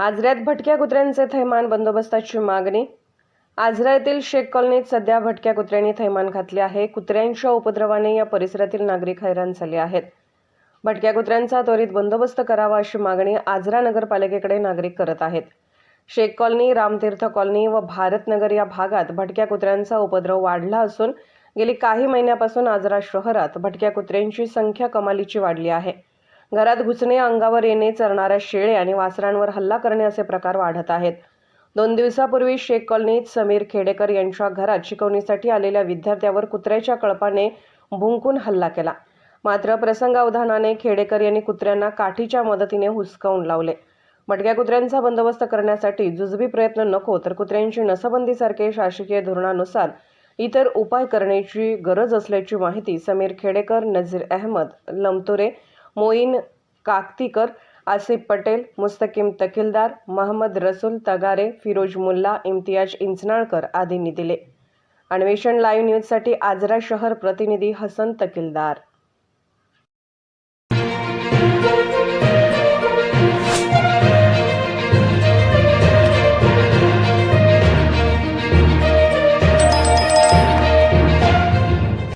आजऱ्यात भटक्या कुत्र्यांचे थैमान बंदोबस्ताची मागणी. आजरा येथील शेख कॉलनीत सध्या भटक्या कुत्र्यांनी थैमान घातले आहे. कुत्र्यांच्या उपद्रवाने या परिसरातील नागरिक हैराण झाले आहेत. भटक्या कुत्र्यांचा त्वरित बंदोबस्त करावा अशी मागणी आजरा नगरपालिकेकडे नागरिक करत आहेत. शेख कॉलनी रामतीर्थ कॉलनी व भारतनगर या भागात भटक्या कुत्र्यांचा उपद्रव वाढला असून गेली काही महिन्यापासून आजरा शहरात भटक्या कुत्र्यांची संख्या कमालीची वाढली आहे. घरात घुसणे अंगावर येणे चरणाऱ्या शेळे आणि वासरांवर हल्ला करणे असे प्रकार वाढत आहेत. दोन दिवसापूर्वी शेख कॉलनीत समीर खेडेकर यांच्या घरात शिकवणीसाठी आलेल्या विद्यार्थ्यावर कुत्र्याच्या कळपाने भुंकून हल्ला केला. मात्र प्रसंगावधानाने खेडेकर यांनी कुत्र्यांना काठीच्या मदतीने हुसकावून लावले. मटक्या कुत्र्यांचा बंदोबस्त करण्यासाठी जुजबी प्रयत्न नको तर कुत्र्यांची नसबंदीसारखे शासकीय धोरणानुसार इतर उपाय करण्याची गरज असल्याची माहिती समीर खेडेकर नझीर अहमद लमतुरे मोईन काकतीकर आसिफ पटेल मुस्तकीम तकिलदार महम्मद रसूल तगारे फिरोज मुल्ला इम्तियाज इंचनाळकर आदींनी दिले. अन्वेषण लाईव्ह न्यूजसाठी आजरा शहर प्रतिनिधी हसन तकिलदार